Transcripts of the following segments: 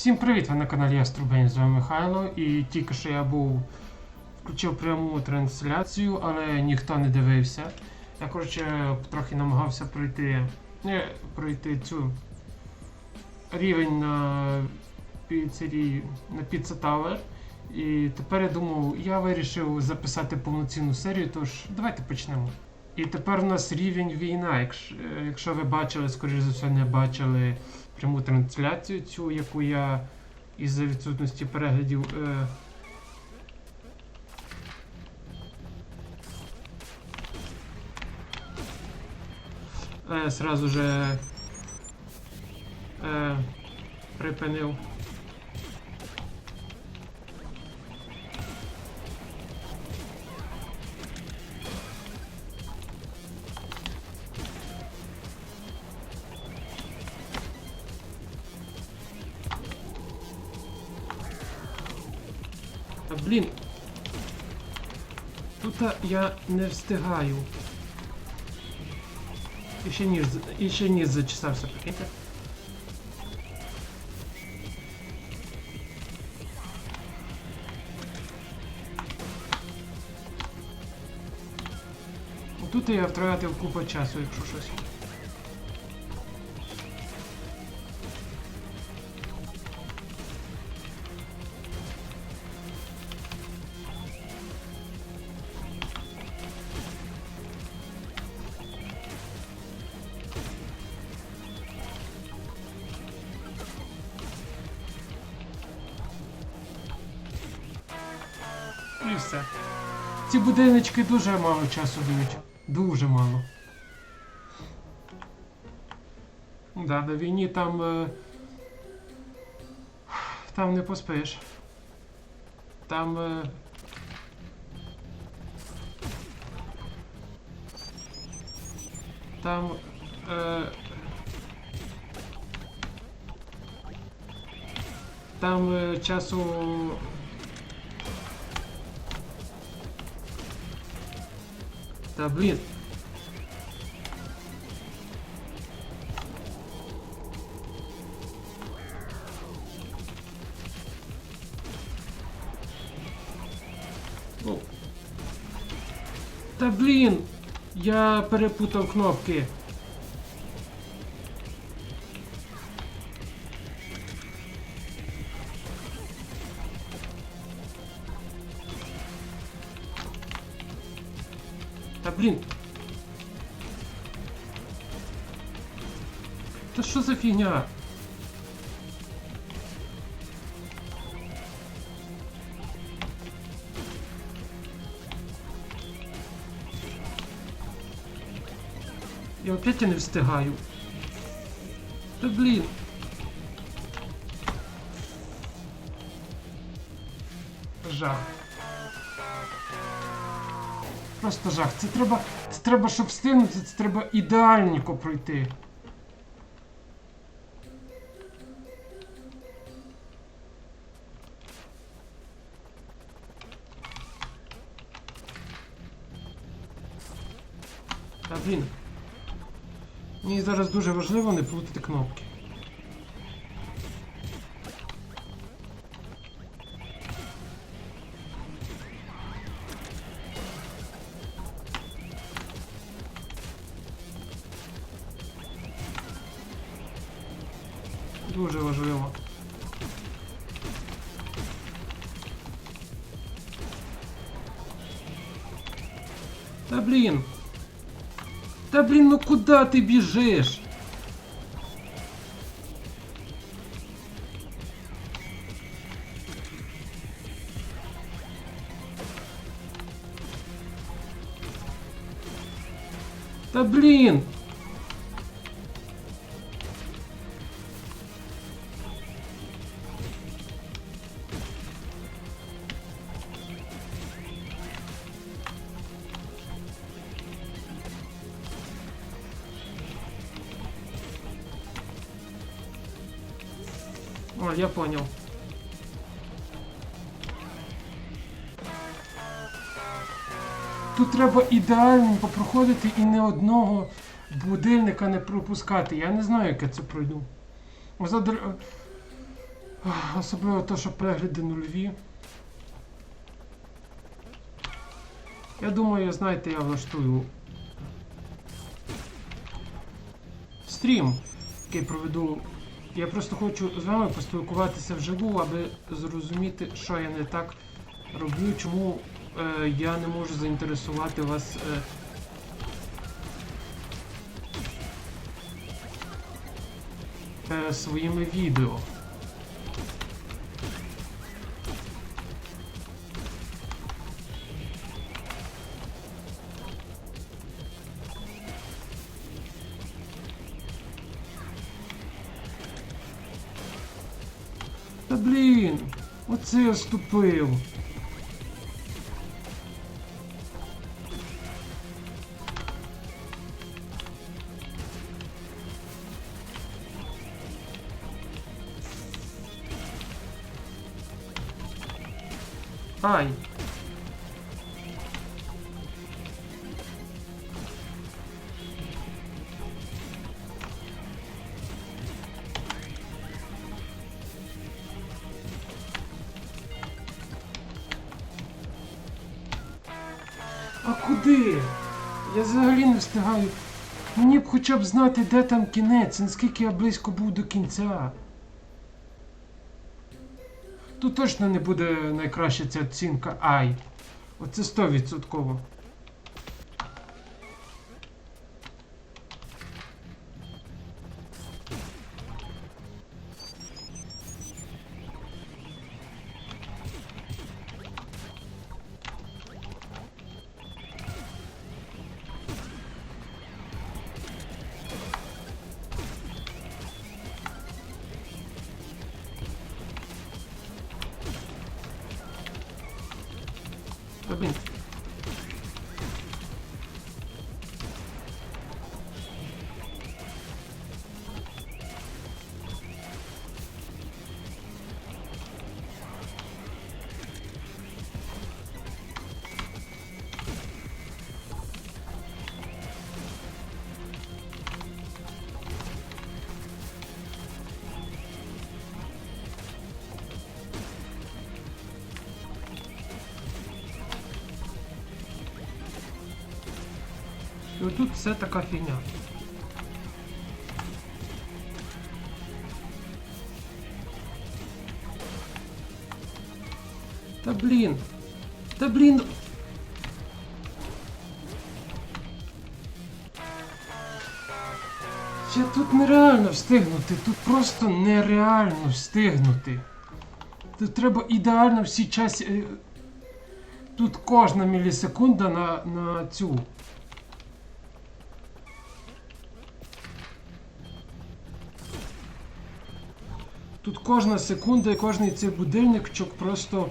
Всім привіт! Ви на каналі Яструбень, з вами Михайло. І тільки що я був включив пряму трансляцію, але ніхто не дивився. Я коротше трохи намагався пройти, не, пройти цю рівень на піцерії на Pizza Tower. І тепер я думав, я вирішив записати повноцінну серію, тож давайте почнемо. І тепер у нас рівень війна. Якщо, е, якщо ви бачили, скоріш за все, не бачили пряму трансляцію, цю, яку я із-за відсутності переглядів. Е, е, сразу же е, припинив. Блін. Тут я не встигаю. І ще ніж, і ще ніж зачесався, прикиньте. Тут я втратив купу часу, якщо щось. Все. Ці будиночки дуже мало часу дають. Дуже мало. Да, на війні там. Е... Там не поспиш. Там. Е... Там. Е... Там часу Та блін. О. Та блін! Я перепутав кнопки. Я не встигаю. Та блін. Жах. Просто жах. Це треба. Це треба, щоб встигнути, це треба ідеальніко пройти. Мені зараз дуже важливо не плутати кнопки. Дуже важливо. Та блін. Та блін, ну куди ти біжиш? Та блін. Я понял. Тут треба ідеально попроходити і не одного будильника не пропускати. Я не знаю, як я це пройду. Особливо то, що перегляди нульові. Я думаю, знаєте, я влаштую стрім, який проведу. Я просто хочу з вами поспілкуватися вживу, аби зрозуміти, що я не так роблю, чому е, я не можу заінтересувати вас. Е, е, своїми відео. Та блін, оце я ступив. Ай. Мені б хоча б знати, де там кінець, наскільки я близько був до кінця. Тут точно не буде найкраща ця оцінка Ай. Оце 100%. І отут все така фігня. Та блін. Та блін. Ще тут нереально встигнути, тут просто нереально встигнути. Тут треба ідеально всі часі. е, Тут кожна мілісекунда на, на цю. Тут кожна секунда і кожний цей будильничок просто.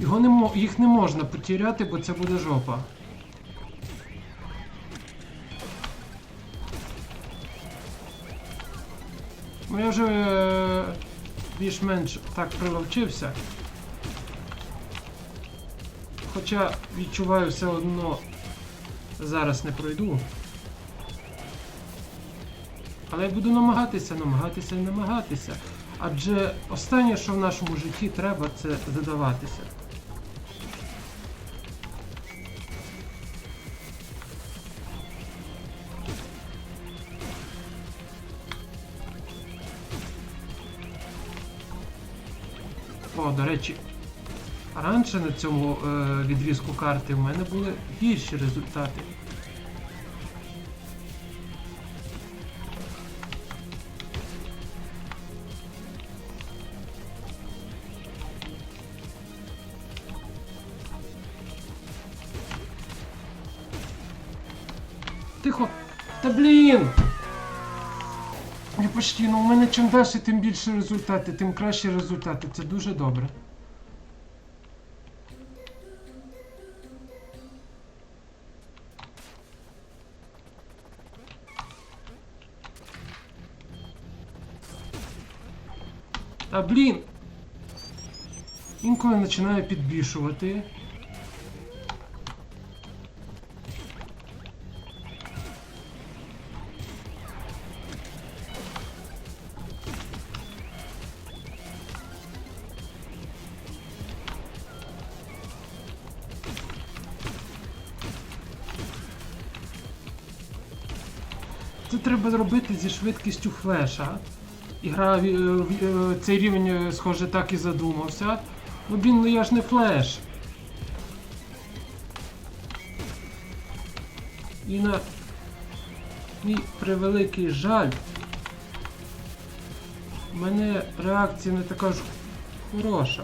Його не їх не можна потеряти, бо це буде жопа. Ну я вже е, більш-менш так приловчився. Хоча відчуваю все одно зараз не пройду. Але я буду намагатися, намагатися і намагатися. Адже останнє, що в нашому житті треба, це задаватися. О, до речі, раніше на цьому е, відрізку карти в мене були гірші результати. Та блін! Я постійно, у мене чим далі, тим більше результати, тим кращі результати. Це дуже добре. Та блін! Інколи починає підбільшувати. Треба зробити зі швидкістю флеша? І гра е, е, цей рівень, е, схоже, так і задумався. Ну блін, ну я ж не флеш. І на мій превеликий жаль. У мене реакція не така ж хороша.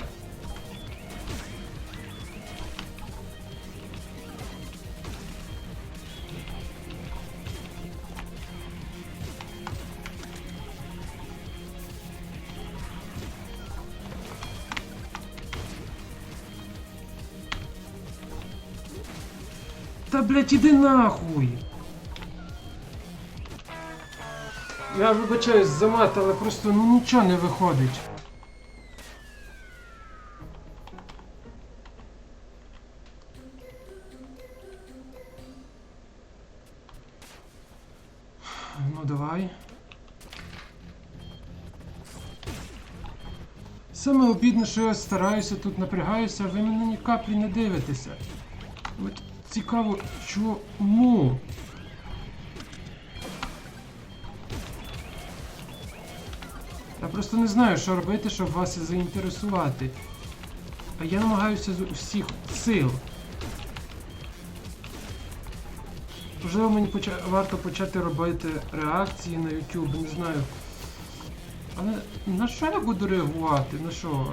Та блять, іди нахуй! Я вибачаюсь за мат, але просто ну нічого не виходить. Ну давай. Саме обідне, що я стараюся тут напрягаюся, а ви мене ні каплі не дивитеся. От цікаво, чому? Я просто не знаю, що робити, щоб вас заінтересувати. А я намагаюся з усіх сил. Можливо, мені поча- варто почати робити реакції на YouTube, не знаю. Але на що я буду реагувати? На що?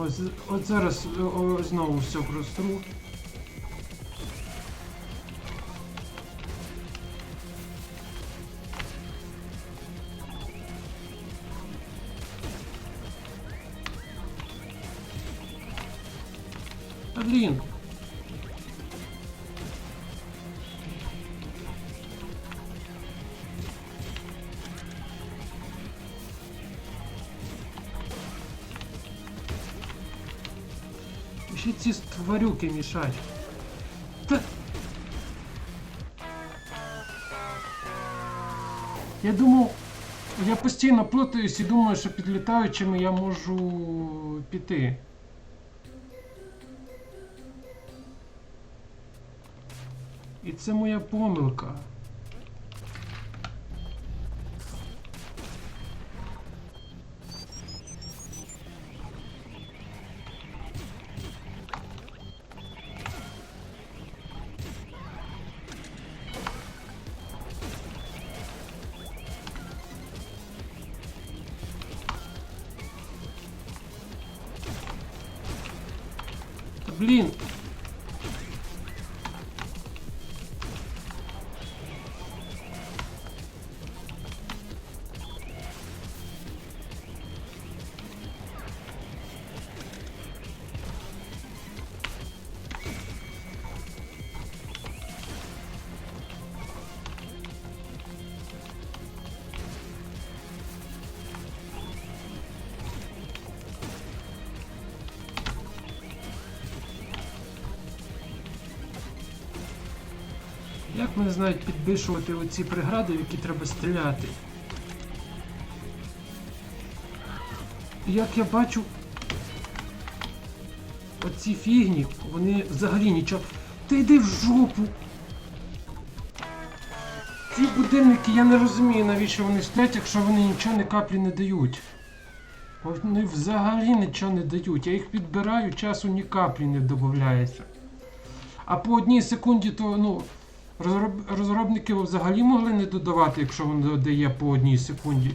Ось, от зараз о, знову все простру. Блін. Ці тварюки мішать. Та... Я думав, я постійно плутаюсь і думаю, що підлітаючими я можу піти. І це моя помилка. Блін. Мене знають підбишувати оці прегради, в які треба стріляти? І Як я бачу, оці фігні, вони взагалі нічого. Та йди в жопу! Ці будильники я не розумію, навіщо вони стоять, якщо вони нічого не каплі не дають. Вони взагалі нічого не дають. Я їх підбираю, часу ні каплі не додається. А по одній секунді то, ну. Розроб... Розробники взагалі могли не додавати, якщо воно додає по одній секунді.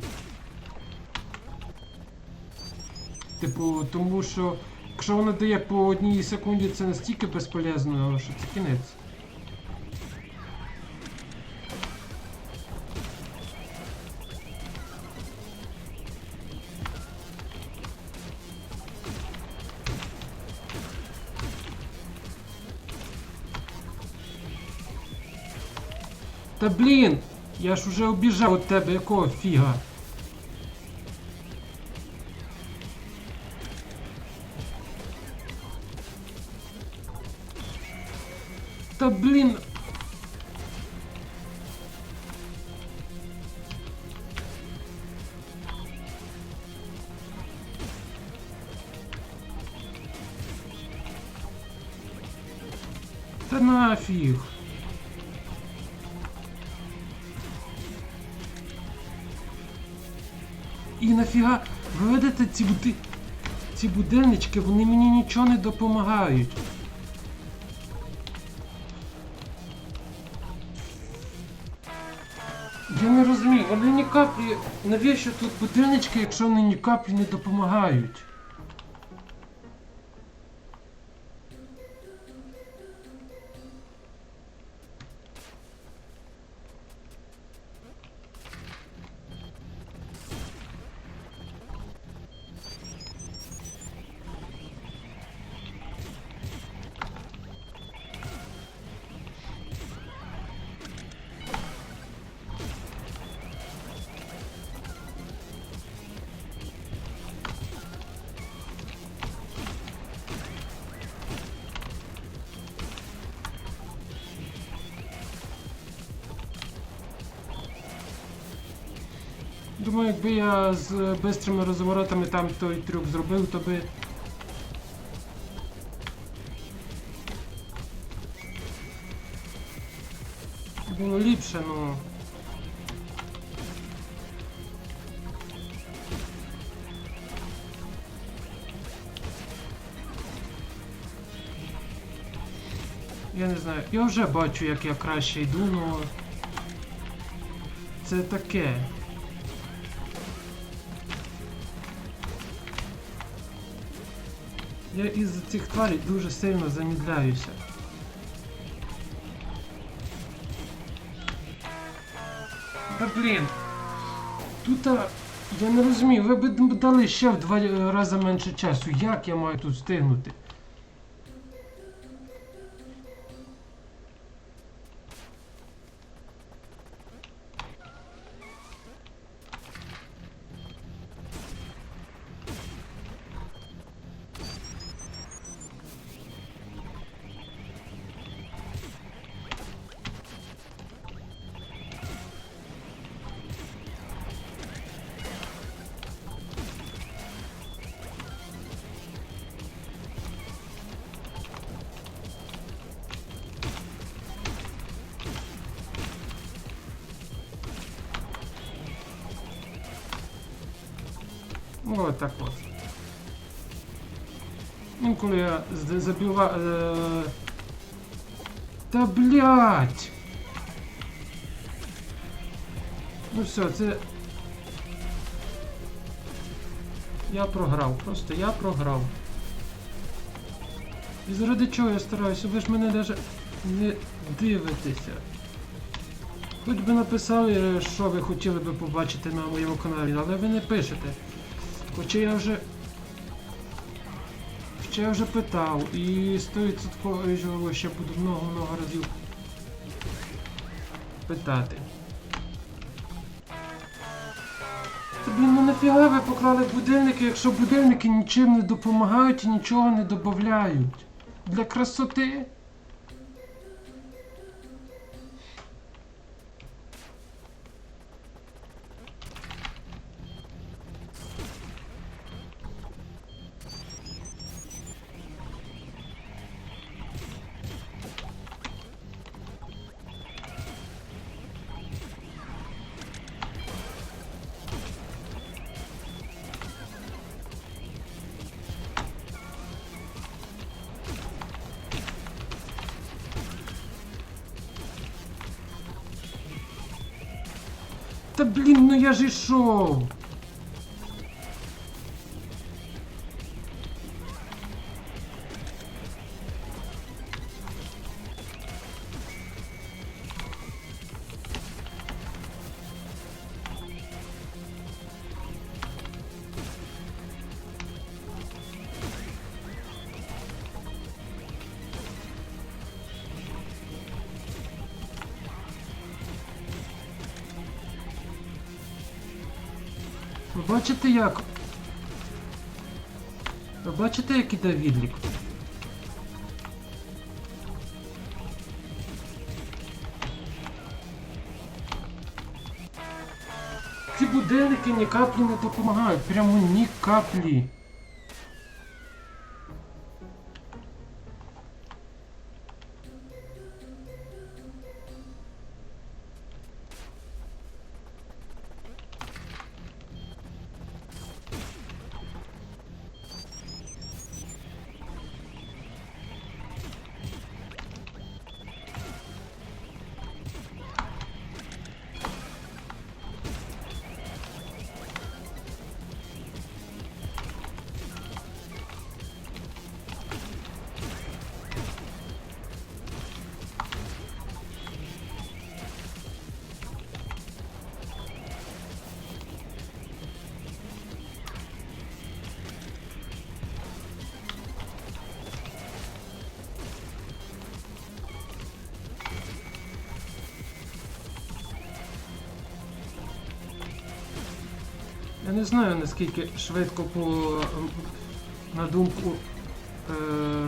Типу, тому що якщо воно дає по одній секунді, це настільки безполезно, що це кінець. Та блін! Я ж уже обіжав від тебе, якого фіга? Та блін! Будильнички, вони мені нічого не допомагають. Я не розумію, вони ні каплі. Навіщо тут будильнички, якщо вони ні каплі не допомагають? Думаю, якби я з бистрими розворотами там той трюк зробив, то би. Було ліпше, ну. Я не знаю, я вже бачу, як я краще йду, ну. Це таке. Я із цих тварей дуже сильно замідляюся. Та блін. Тут я не розумію, ви б дали ще в два рази менше часу. Як я маю тут встигнути? От так от. Інколи я з- забива... Е... Та блять! Ну все, це. Я програв, просто я програв. І заради чого я стараюся, ви ж мене навіть не дивитеся. Хоч би написали, що ви хотіли би побачити на моєму каналі, але ви не пишете. Хоча я вже. Хоча я вже питав і 100% ще буду много-много разів питати. Та блін, ну нафіга ви поклали будильники, якщо будильники нічим не допомагають і нічого не додають. Для красоти. Блін, ну Ви бачите як? Ви бачите, як іде відлік? Ці будильники ні каплі не допомагають. Прямо ні каплі. Я не знаю наскільки швидко по на думку е,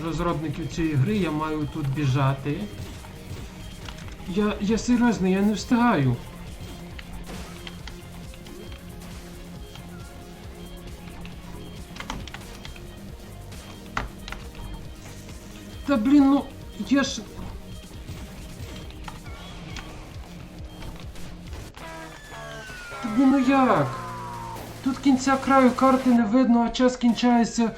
розробників цієї гри я маю тут біжати. Я, я серйозно, я не встигаю. Та блін, ну я ж. Та блін, ну як? Тут кінця краю карти не видно, а час кінчається.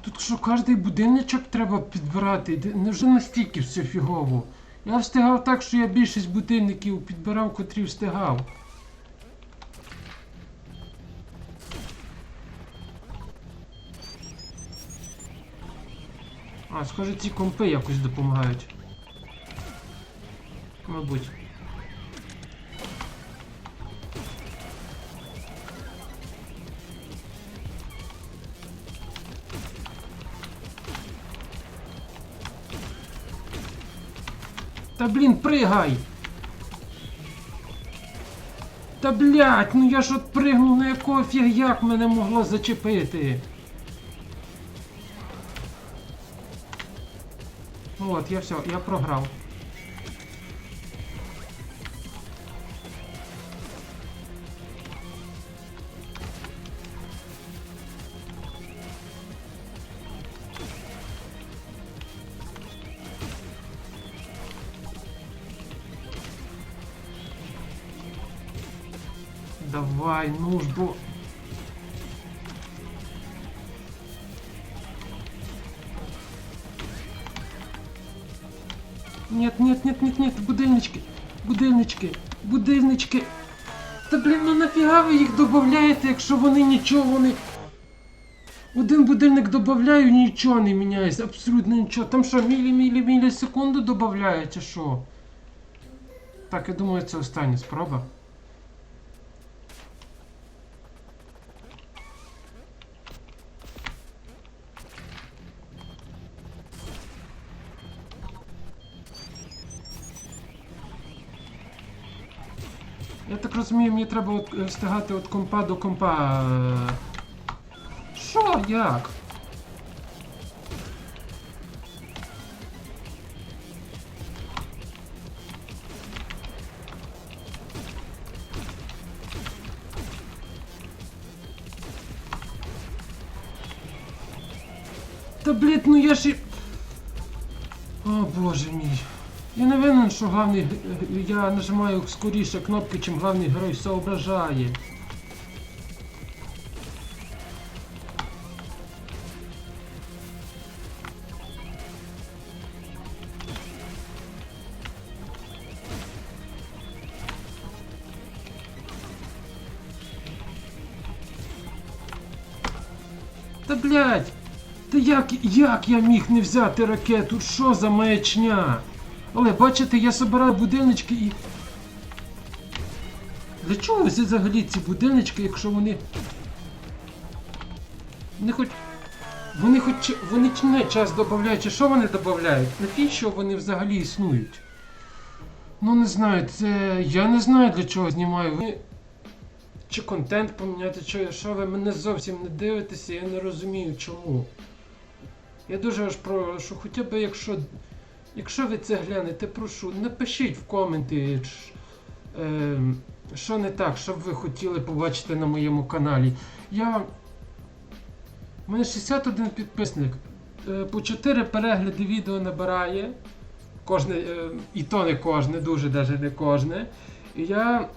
Тут що, кожний будиночок треба підбирати? Невже настільки все фігово? Я встигав так, що я більшість будинків підбирав, котрі встигав. А, схоже, ці компи якось допомагають. Мабуть. Та блін, пригай! Та блять, ну я ж от пригнув, на якого фіг як мене могло зачепити? Ну От, я все, я програв. Давай, ну ж бо. Нет, нет, нет, нет, нет, будильнички, будильнички, будильнички. Та блін, ну нафіга ви їх додаєте, якщо вони нічого вони. Один будильник додаю, нічого не міняється, абсолютно нічого. Там що, мілі мілі мілі секунду додають, чи що? Так, я думаю, це остання спроба. Я так розумію, мені треба от, е, встигати від компа до компа. Що? Як? Та блять, ну я ж і... О боже мій. Я не винен, що главний я нажимаю скоріше кнопки, чим главний герой соображає. Та блядь! Та як, як я міг не взяти ракету? Що за маячня? Але бачите, я собираю будиночки і. Для чого взагалі ці будиночки, якщо вони. Вони хоч. Вони хоч. Вони ч- не час додають, чи що вони додають? Навіщо вони взагалі існують? Ну не знаю, це. Я не знаю для чого знімаю. Ви... Чи контент поміняти, чи що ви мене зовсім не дивитеся, я не розумію чому. Я дуже аж прошу, хоча б якщо. Якщо ви це глянете, прошу, напишіть в коменти, ем, що не так, що б ви хотіли побачити на моєму каналі. Я. У мене 61 підписник. Е, По 4 перегляди відео набирає. Кожне, е, і то не кожне, дуже навіть не кожне. І я.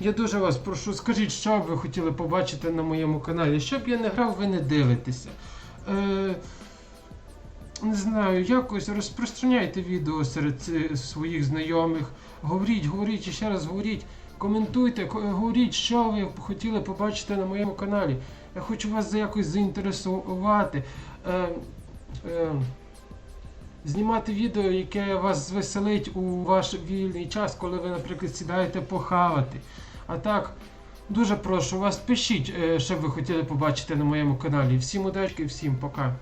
Я дуже вас прошу, скажіть, що б ви хотіли побачити на моєму каналі. Щоб я не грав, ви не дивитеся. Е, не знаю, якось розпространяйте відео серед своїх знайомих. Говоріть, говоріть ще раз говоріть. Коментуйте, ко- говоріть, що ви хотіли побачити на моєму каналі. Я хочу вас якось заінтересувати. Е, е, знімати відео, яке вас звеселить у ваш вільний час, коли ви, наприклад, сідаєте похавати. А так, дуже прошу вас, пишіть, е, що ви хотіли побачити на моєму каналі. Всім удачки, всім пока.